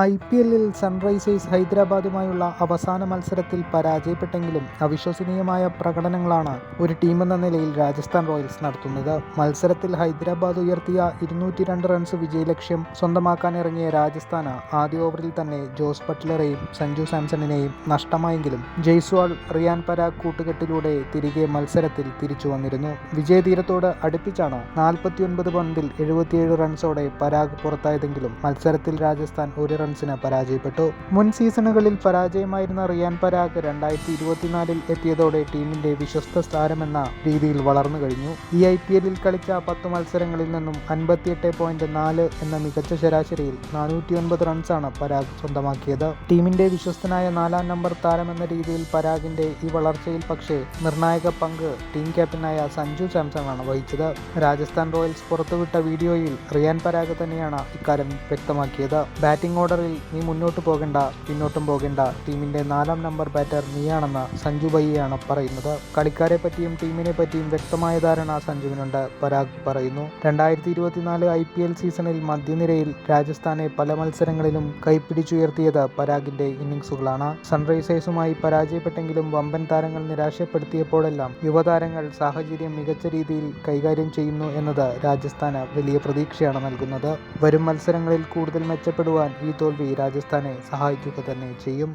I P എല്ലിൽ Sunrisers ഹൈദരാബാദുമായുള്ള അവസാന മത്സരത്തിൽ പരാജയപ്പെട്ടെങ്കിലും അവിശ്വസനീയമായ പ്രകടനങ്ങളാണ് ഒരു ടീമെന്ന നിലയിൽ രാജസ്ഥാൻ റോയൽസ് നടത്തുന്നത്. മത്സരത്തിൽ ഹൈദരാബാദ് ഉയർത്തിയ ഇരുന്നൂറ്റി രണ്ട് റൺസ് വിജയലക്ഷ്യം സ്വന്തമാക്കാൻ ഇറങ്ങിയ രാജസ്ഥാന് ആദ്യ ഓവറിൽ തന്നെ ജോസ് ബട്ട്ലറെയും സഞ്ജു സാംസണിനെയും നഷ്ടമായെങ്കിലും ജയ്സ്വാൾ റിയാൻ പരാഗ് കൂട്ടുകെട്ടിലൂടെ തിരികെ മത്സരത്തിൽ തിരിച്ചു വന്നിരുന്നു. വിജയതീരത്തോട് അടുപ്പിച്ചാണ് നാൽപ്പത്തിയൊൻപത് പന്തിൽ എഴുപത്തിയേഴ് റൺസോടെ പരാഗ് പുറത്തായതെങ്കിലും മത്സരത്തിൽ രാജസ്ഥാൻ ഒരു റൺസിന് പരാജയപ്പെട്ടു. മുൻ സീസണുകളിൽ പരാജയമായിരുന്ന റിയാൻ പരാഗ് രണ്ടായിരത്തി ഇരുപത്തിനാലിൽ എത്തിയതോടെ ടീമിന്റെ വിശ്വസ്ത താരമെന്ന രീതിയിൽ വളർന്നു കഴിഞ്ഞു. ഈ ഐ പി എല്ലിൽ കളിച്ച പത്ത് മത്സരങ്ങളിൽ നിന്നും അൻപത്തിയെട്ട് പോയിന്റ് നാല് എന്ന മികച്ച ശരാശരിയിൽ നാനൂറ്റി ഒൻപത് റൺസാണ് പരാഗ് സ്വന്തമാക്കിയത്. ടീമിന്റെ വിശ്വസ്തനായ നാലാം നമ്പർ താരമെന്ന രീതിയിൽ പരാഗിന്റെ ഈ വളർച്ചയിൽ പക്ഷേ നിർണായക പങ്ക് ടീം ക്യാപ്റ്റനായ സഞ്ജു സാംസണാണ് വഹിച്ചത്. രാജസ്ഥാൻ റോയൽസ് പുറത്തുവിട്ട വീഡിയോയിൽ റിയാൻ പരാഗ് തന്നെയാണ് ഇക്കാര്യം വ്യക്തമാക്കിയത്. ബാറ്റിംഗ് ഓർഡറിൽ നീ മുന്നോട്ട് പോകേണ്ട പിന്നോട്ടും പോകേണ്ട. ടീമിന്റെ നാലാം നമ്പർ ബാറ്റർ നീയാണെന്ന് സഞ്ജു ബയ്യയാണ് പറയുന്നത്. കളിക്കാരെ പറ്റിയും ടീമിനെ പറ്റിയും വ്യക്തമായ ധാരണ സഞ്ജുവിനുണ്ട്. പരാഗ് പറയുന്നു രണ്ടായിരത്തി ഇരുപത്തിനാല് ഐ പി എൽ സീസണിൽ മധ്യനിരയിൽ രാജസ്ഥാനെ പല മത്സരങ്ങളിലും കൈപ്പിടിച്ചുയർത്തിയത് പരാഗിന്റെ ഇന്നിംഗ്സുകളാണ്. സൺറൈസേഴ്സുമായി പരാജയപ്പെട്ടെങ്കിലും വമ്പൻ താരങ്ങൾ നിരാശപ്പെടുത്തിയപ്പോഴെല്ലാം യുവതാരങ്ങൾ സാഹചര്യം മികച്ച രീതിയിൽ കൈകാര്യം ചെയ്യുന്നു എന്നത് രാജസ്ഥാന് വലിയ പ്രതീക്ഷയാണ് നൽകുന്നത്. വരും മത്സരങ്ങളിൽ കൂടുതൽ മെച്ചപ്പെടുവാൻ ഈ തോൽവി രാജസ്ഥാനെ സഹായിക്കുക തന്നെ ചെയ്യും.